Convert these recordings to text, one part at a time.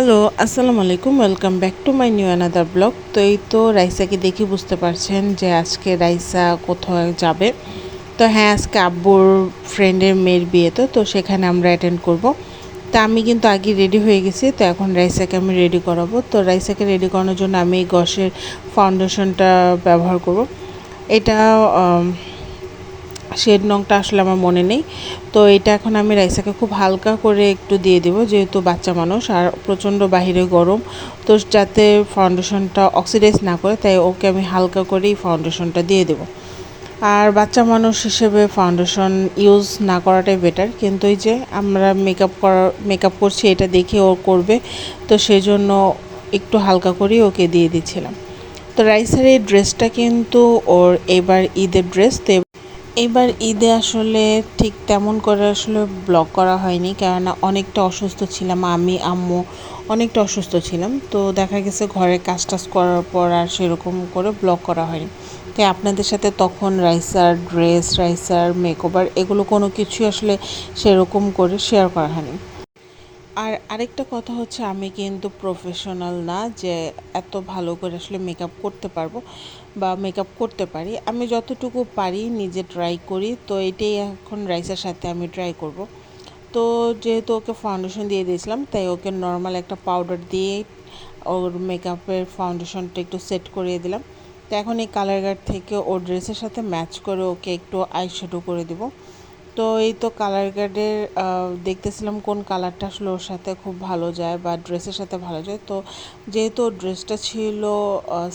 Hello, আসসালামু আলাইকুম, welcome back to my new another blog. তো এই তো রাইসাকে দেখে বুঝতে পারছেন যে আজকে রাইসা কোথাও যাবে। তো হ্যাঁ আজকে আব্বুর ফ্রেন্ডের মেয়ের বিয়ে তো তো সেখানে আমরা অ্যাটেন্ড করব। তা আমি কিন্তু আগে রেডি হয়ে গেছি, তো এখন রাইসাকে আমি রেডি করাবো। তো রাইসাকে রেডি করানোর জন্য আমি এই গসের ফাউন্ডেশনটা ব্যবহার করব। এটা শেড নংটা আসলে আমার মনে নেই। তো এটা এখন আমি রাইসাকে খুব হালকা করে একটু দিয়ে দেবো, যেহেতু বাচ্চা মানুষ আর প্রচণ্ড বাহিরে গরম। তো যাতে ফাউন্ডেশনটা অক্সিডাইজ না করে, তাই ওকে আমি হালকা করেই ফাউন্ডেশনটা দিয়ে দেবো। আর বাচ্চা মানুষ হিসেবে ফাউন্ডেশন ইউজ না করাটাই বেটার কিন্তু এই যে আমরা মেকআপ করা মেকআপ করছি, এটা দেখে ও করবে। তো সেই জন্য একটু হালকা করেই ওকে দিয়ে দিচ্ছিলাম। তো রাইসার এই ড্রেসটা কিন্তু ওর এবার ঈদের ড্রেস তো এবার ঈদে আসলে ঠিক তেমন করে আসলে ব্লগ করা হয়নি, কেননা অনেকটা অসুস্থ ছিলাম, আমি, আম্মু অনেকটা অসুস্থ ছিলাম। তো দেখা গেছে ঘরে কাজ টাজ করার পর আর সেরকম করে ব্লগ করা হয়নি। তাই আপনাদের সাথে তখন রাইসার ড্রেস, রাইসার মেকওভার এগুলো কোনো কিছুই আসলে সেরকম করে শেয়ার করা হয়নি। আর আরেকটা কথা হচ্ছে, আমি কিন্তু প্রফেশনাল না যে এত ভালো করে আসলে মেকআপ করতে পারব বা মেকআপ করতে পারি। আমি যতটুকু পারি নিজে ট্রাই করি, তো এটাই এখন রাইসের সাথে আমি ট্রাই করব। তো যেহেতু ওকে ফাউন্ডেশন দিয়ে দিয়েছিলাম, তাই ওকে নর্মাল একটা পাউডার দিয়ে ওর মেকআপের ফাউন্ডেশনটা একটু সেট করিয়ে দিলাম। তো এখন এই কালার গার্ড থেকে ওর ড্রেসের সাথে ম্যাচ করে ওকে একটু আইশ্যাডো করে দেবো। তো এই তো কালার গার্ডের দেখতেছিলাম কোন কালারটা আসলে ওর সাথে খুব ভালো যায় বা ড্রেসের সাথে ভালো যায়। তো যেহেতু ওর ড্রেসটা ছিল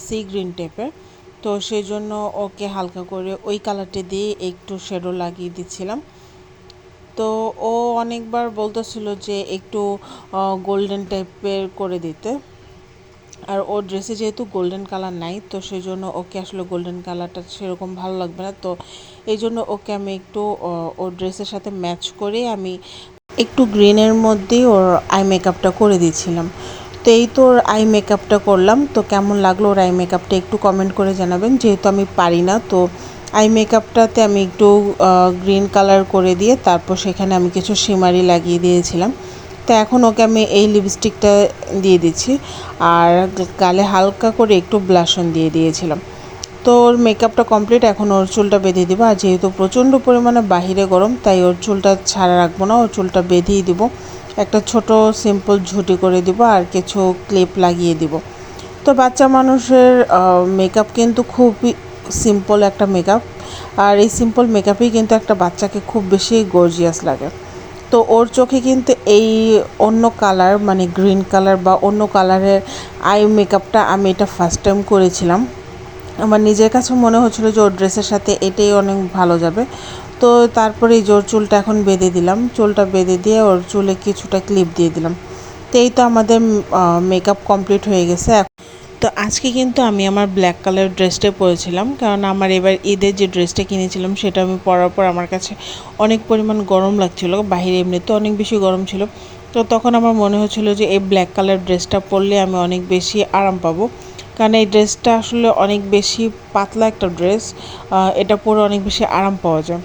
সি গ্রিন টাইপের তো সেই জন্য ওকে হালকা করে ওই কালারটা দিয়ে একটু শেডো লাগিয়ে দিচ্ছিলাম। তো ও অনেকবার বলতেছিল যে একটু গোল্ডেন টাইপের করে দিতে। আর ওর ড্রেসে যেহেতু গোল্ডেন কালার নাই, তো সেই জন্য ওকে আসলে গোল্ডেন কালারটা সেরকম ভালো লাগবে না। তো এই জন্য ওকে আমি একটু ওর ড্রেসের সাথে ম্যাচ করে আমি একটু গ্রিনের মধ্যেই ওর আই মেকআপটা করে দিয়েছিলাম। তো এই তো ওর আই মেকআপটা করলাম। তো কেমন লাগল ওর আই মেকআপটা একটু কমেন্ট করে জানাবেন। যেহেতু আমি পারি না, তো আই মেকআপটাতে আমি একটু গ্রিন কালার করে দিয়ে তারপর সেখানে আমি কিছু সিমারি লাগিয়ে দিয়েছিলাম। তো এখন ওকে আমি এই লিপস্টিকটা দিয়ে দিচ্ছি। আর গালে হালকা করে একটু ব্লাশন দিয়ে দিয়েছিলাম। তো ওর মেকআপটা কমপ্লিট এখন ওর চুলটা বেঁধে দিব। আর যেহেতু প্রচণ্ড পরিমাণে বাহিরে গরম, তাই ওর চুলটা ছাড়া রাখব না, ওর চুলটা বেঁধেই দিব। একটা ছোট সিম্পল ঝুটি করে দিব আর কিছু ক্লিপ লাগিয়ে দিব। তো বাচ্চা মানুষের মেকআপ কিন্তু খুবই সিম্পল একটা মেকআপ আর এই সিম্পল মেকআপেই কিন্তু একটা বাচ্চাকে খুব বেশি গর্জিয়াস লাগে। তো ওর চোখে কিন্তু এই অন্য কালার মানে গ্রিন কালার বা অন্য কালারের আই মেকআপটা আমি এটা ফার্স্ট টাইম করেছিলাম। আমার নিজের কাছে মনে হচ্ছিল যে ওর ড্রেসের সাথে এটাই অনেক ভালো যাবে। তো তারপরে এই ওর চুলটা এখন বেঁধে দিলাম, চুলটা বেঁধে দিয়ে ওর চুলে কিছুটা ক্লিপ দিয়ে দিলাম। তো এই তো আমাদের মেকআপ কমপ্লিট হয়ে গেছে। তো আজকে কিন্তু আমি আমার ব্ল্যাক কালার ড্রেসটা পরেছিলাম। কারণ আমার এবার ঈদের যে ড্রেসটা কিনেছিলাম, সেটা আমি পরার পর আমার কাছে অনেক পরিমাণ গরম লাগছিল। বাইরে এমনিতে অনেক বেশি গরম ছিল। তো তখন আমার মনে হচ্ছিল যে এই ব্ল্যাক কালার ড্রেসটা পরলে আমি অনেক বেশি আরাম পাবো। কারণ এই ড্রেসটা আসলে অনেক বেশি পাতলা একটা ড্রেস এটা পরে অনেক বেশি আরাম পাওয়া যায়।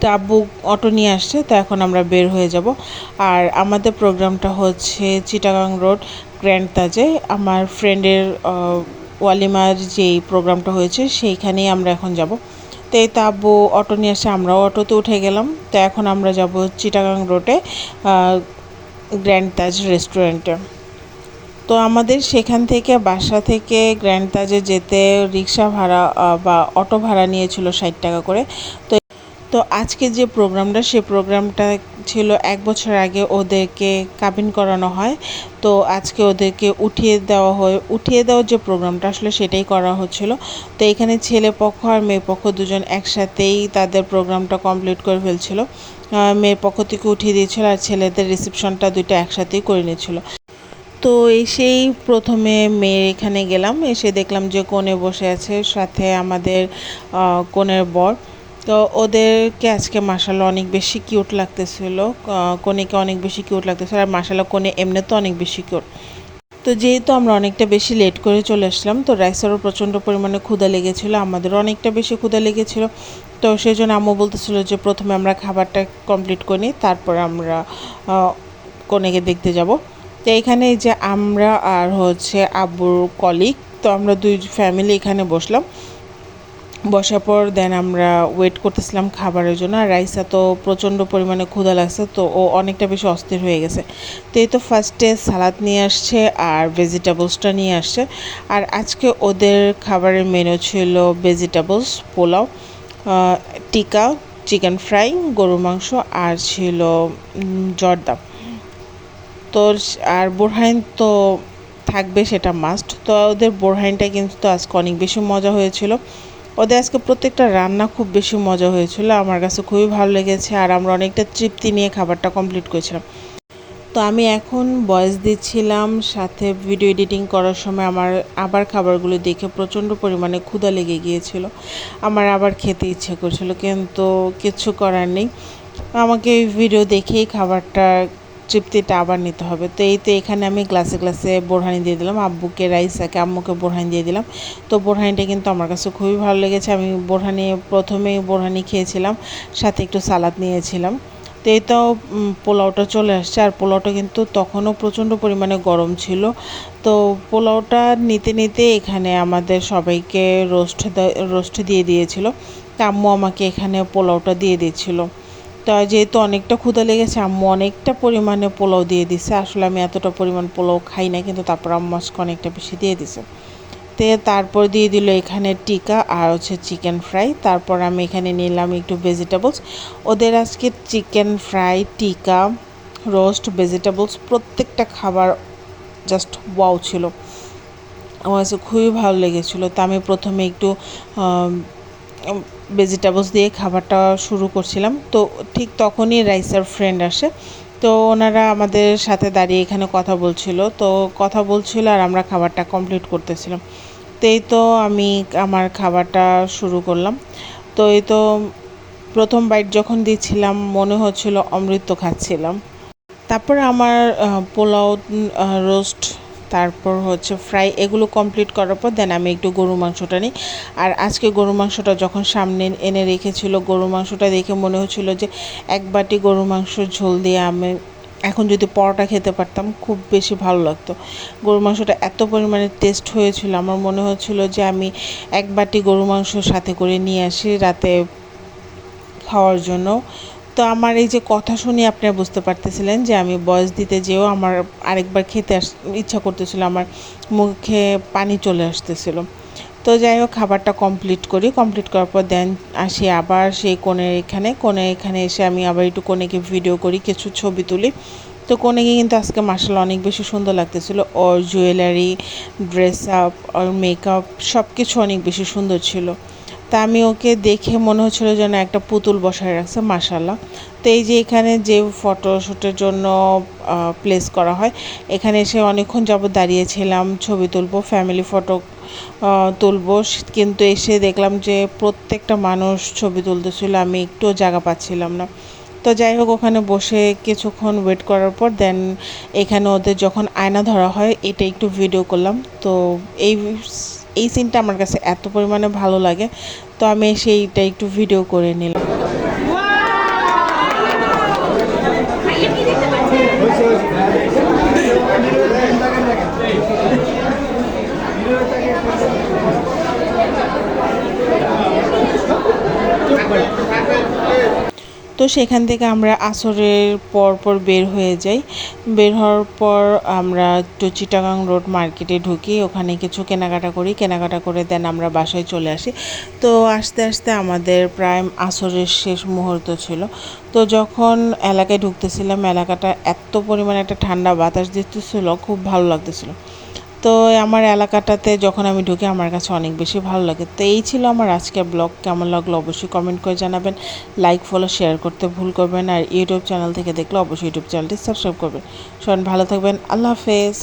তো আব্বু অটো নিয়ে আসছে, তো এখন আমরা বের হয়ে যাব। আর আমাদের প্রোগ্রামটা হচ্ছে চিটাগাং রোড, গ্র্যান্ড তাজে। আমার ফ্রেন্ডের ওয়ালিমার যেই প্রোগ্রামটা হয়েছে, সেইখানেই আমরা এখন যাব। তো এই তো আব্বু অটো নিয়ে আসছে, আমরাও অটোতে উঠে গেলাম। তো এখন আমরা যাব চিটাগাং রোডে গ্র্যান্ড তাজ রেস্টুরেন্টে। তো আমাদের সেখান থেকে বাসা থেকে গ্র্যান্ড তাজে যেতে রিক্সা ভাড়া বা অটো ভাড়া নিয়েছিল ষাট টাকা করে। তো তো আজকে যে প্রোগ্রামটা, সে প্রোগ্রামটা ছিল এক বছর আগে ওদেরকে কাবিন করানো হয়। তো আজকে ওদেরকে উঠিয়ে দেওয়া হয়, উঠিয়ে দেওয়ার যে প্রোগ্রামটা আসলে সেটাই করা হচ্ছিল। তো এখানে ছেলে পক্ষ আর মেয়ে পক্ষ দুজন একসাথেই তাদের প্রোগ্রামটা কমপ্লিট করে ফেলছিল। মেয়ের পক্ষ থেকে উঠিয়ে দিয়েছিল আর ছেলেদের রিসেপশনটা দুইটা একসাথেই করে নিয়েছিল। তো এসেই প্রথমে মেয়ের এখানে গেলাম, এসে দেখলাম যে কোণে বসে আছে সাথে আমাদের কনের বর। তো ওদেরকে আজকে মাসাল্লাহ অনেক বেশি কিউট লাগতেছিল কনেকে অনেক বেশি কিউট লাগতেছিল, আর মাসাল্লাহ কোণে এমনি তো অনেক বেশি কিউট তো যেহেতু আমরা অনেকটা বেশি লেট করে চলে আসলাম, তো রাইসারও প্রচণ্ড পরিমাণে ক্ষুধা লেগেছিল, আমাদেরও অনেকটা বেশি ক্ষুধা লেগেছিল। তো সেই জন্য আম্মু বলতেছিল যে প্রথমে আমরা খাবারটা কমপ্লিট করে তারপর আমরা কনেকে দেখতে যাব। তো এখানে যে আমরা আর হচ্ছে আব্বুর কলিগ তো আমরা দুই ফ্যামিলি এখানে বসলাম। বসার পর দেন আমরা ওয়েট করতেছিলাম খাবারের জন্য আর রাইসা তো প্রচণ্ড পরিমাণে ক্ষুধা লাগছে, তো ও অনেকটা বেশি অস্থির হয়ে গেছে। তো এই তো ফার্স্টে সালাদ নিয়ে আসছে আর ভেজিটেবলসটা নিয়ে আসছে। আর আজকে ওদের খাবারের মেনু ছিল ভেজিটেবলস পোলাও টিকা চিকেন ফ্রাই গরু মাংস আর ছিল জর্দা। তো আর বোরহাইন তো থাকবে সেটা মাস্ট তো ওদের বোরহাইনটা কিন্তু আজকে অনেক বেশি মজা হয়েছিল। ওদের আজকে প্রত্যেকটা রান্না খুব বেশি মজা হয়েছিল, আমার কাছে খুবই ভালো লেগেছে আর আমরা অনেকটা তৃপ্তি নিয়ে খাবারটা কমপ্লিট করেছিলাম। তো আমি এখন বয়স দিচ্ছিলাম, সাথে ভিডিও এডিটিং করার সময় আমার আবার খাবারগুলো দেখে প্রচণ্ড পরিমাণে ক্ষুধা লেগে গিয়েছিল। আমার আবার খেতে ইচ্ছে করছিল, কিন্তু কিছু করার নেই। আমাকে ভিডিও দেখেই খাবারটা তৃপ্তিটা আবার নিতে হবে। তো এই তো এখানে আমি গ্লাসে গ্লাসে বোরহানি দিয়ে দিলাম। আব্বুকে, রাইসাকে, আম্মুকে বোরহানি দিয়ে দিলাম। তো বোরহানিটা কিন্তু আমার কাছে খুবই ভালো লেগেছে। আমি বোরহানি, প্রথমেই বোরহানি খেয়েছিলাম, সাথে একটু সালাদ নিয়েছিলাম। তো এই তো পোলাওটা চলে আসছে। আর পোলাওটা কিন্তু তখনও প্রচণ্ড পরিমাণে গরম ছিল। তো পোলাওটা নিতে নিতে এখানে আমাদের সবাইকে রোস্ট রোস্ট দিয়ে দিয়েছিল। আম্মু আমাকে এখানে পোলাওটা দিয়ে দিয়েছিলো তা যেহেতু অনেকটা ক্ষুদা লেগেছে, আম্মু অনেকটা পরিমাণে পোলাও দিয়ে দিছে। আসলে আমি এতটা পরিমাণ পোলাও খাই না, কিন্তু তারপর আম্মু আজকে অনেকটা বেশি দিয়ে দিছে। তে তারপর দিয়ে দিল এখানে টিকা আর হচ্ছে চিকেন ফ্রাই। তারপর আমি এখানে নিলাম একটু ভেজিটেবলস ওদের আজকে chicken fry, tikka, roast vegetables প্রত্যেকটা খাবার জাস্ট ওয়াও ছিল। আমার কাছে খুবই ভালো লেগেছিলো। তা আমি প্রথমে একটু ভেজিটেবলস দিয়ে খাবারটা শুরু করছিলাম। তো ঠিক তখনই রাইসার ফ্রেন্ড আসে। তো ওনারা আমাদের সাথে দাঁড়িয়ে এখানে কথা বলছিল। তো কথা বলছিল আর আমরা খাবারটা কমপ্লিট করতেছিলাম। তো এই তো আমি আমার খাবারটা শুরু করলাম। তো এই তো প্রথম বাইট যখন দিচ্ছিলাম, মনে হচ্ছিল অমৃত খাচ্ছিলাম। তারপর আমার পোলাও রোস্ট তারপর হচ্ছে ফ্রাই এগুলো কমপ্লিট করার পর দেন আমি একটু গরু মাংসটা নিই। আর আজকে গরু মাংসটা যখন সামনে এনে রেখেছিল গরু মাংসটা দেখে মনে হচ্ছিল যে এক বাটি গরু মাংস ঝোল দিয়ে আমি এখন যদি পরোটা খেতে পারতাম, খুব বেশি ভালো লাগতো। গরু মাংসটা এত পরিমাণে টেস্ট হয়েছিল, আমার মনে হচ্ছিল যে আমি এক বাটি গরু মাংস সাথে করে নিয়ে আসি রাতে খাওয়ার জন্য। তো আমার এই যে কথা শুনে আপনারা বুঝতে পারতেছিলেন যে আমি বয়স দিতে যেও আমার আরেকবার খেতে আস, ইচ্ছা করতেছিল, আমার মুখে পানি চলে আসতেছিল। তো যাই হোক, খাবারটা কমপ্লিট করি। কমপ্লিট করার পর দেন আসি আবার সেই কোণের এখানে। কোণের এখানে এসে আমি আবার একটু কোণেকে ভিডিও করি, কিছু ছবি তুলি। তো কোণেকে কিন্তু আজকে মার্শাল অনেক বেশি সুন্দর লাগতেছিল। ওর জুয়েলারি ড্রেস আপ ওর মেকআপ সব কিছু অনেক বেশি সুন্দর ছিল। তা আমি ওকে দেখে মনে হচ্ছিল যেন একটা পুতুল বসায় রাখছে মাসাল্লাহ তো এই যে এখানে যে ফটোশ্যুটের জন্য প্লেস করা হয়, এখানে এসে অনেকক্ষণ যাবত দাঁড়িয়েছিলাম, ছবি তুলবো ফ্যামিলি ফটো তুলবো। কিন্তু এসে দেখলাম যে প্রত্যেকটা মানুষ ছবি তুলতেছিল, আমি একটুও জায়গা পাচ্ছিলাম না। তো যাই হোক, ওখানে বসে কিছুক্ষণ ওয়েট করার পর দেন এখানে ওদের যখন আয়না ধরা হয়, এটা একটু ভিডিও করলাম। তো এই এই সিনটা আমার কাছে এত পরিমাণে ভালো লাগে, তো আমি সেইটা একটু ভিডিও করে নিলাম। তো সেখান থেকে আমরা আসরের পর পর বের হয়ে যাই। বের হওয়ার পর আমরা একটু চিটাগাং রোড মার্কেটে ঢুকি। ওখানে কিছু কেনাকাটা করি। কেনাকাটা করে দেন আমরা বাসায় চলে আসি। তো আস্তে আস্তে আমাদের প্রায় আসরের শেষ মুহূর্ত ছিল। তো যখন এলাকায় ঢুকতেছিলাম, এলাকাটা এত পরিমাণে একটা ঠান্ডা বাতাস দিতেছিল, খুব ভালো লাগতেছিল। তো আমার এলাকাটাতে যখন আমি ঢুকি আমার কাছে অনেক বেশি ভালো লাগে। তো এই ছিল আমার আজকের ব্লগ। কেমন লাগল অবশ্যই কমেন্ট করে জানাবেন। লাইক ফলো শেয়ার করতে ভুল করবেন আর ইউটিউব চ্যানেল থেকে দেখলে অবশ্যই ইউটিউব চ্যানেলটি সাবস্ক্রাইব করবেন। সবাই ভালো থাকবেন। আল্লাহ হাফেজ।